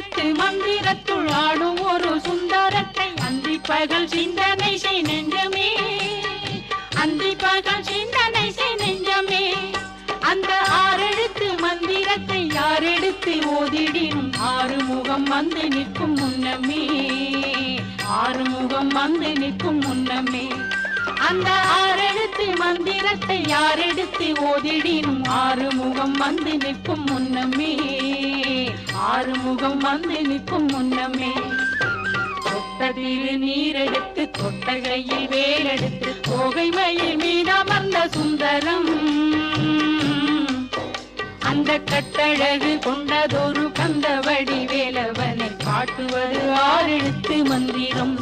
ஆறெழுத்து மந்திரத்துள் ஆடும் ஒரு சுந்தரத்தை அந்தி பகல் சிந்தனை செய் நெஞ்சமே. அந்தி பகல் சிந்தனை செய் நெஞ்சமே. அந்த ஆறெழுத்து மந்திரத்தை யாரெடுத்து ஓதிடினும் ஆறுமுகம் வந்து நிற்கும் முன்னமே. ஆறுமுகம் வந்து நிற்கும் முன்னமே. அந்த ஆறெழுத்து மந்திரத்தை யாரெடுத்து ஓதிடினும் ஆறுமுகம் வந்து நிற்கும் முன்னமே. ஆறுமுகம் வந்து நிற்கும் முன்னமே தொட்டதில் நீரெடுத்து தொட்டகையில் வேலெடுத்து கோகை மயில் மீதமர்ந்த சுந்தரம். அந்த கட்டழகு கொண்டதொரு கந்த வடிவேலவனை காட்டுவது ஆறெழுத்து மந்திரம்.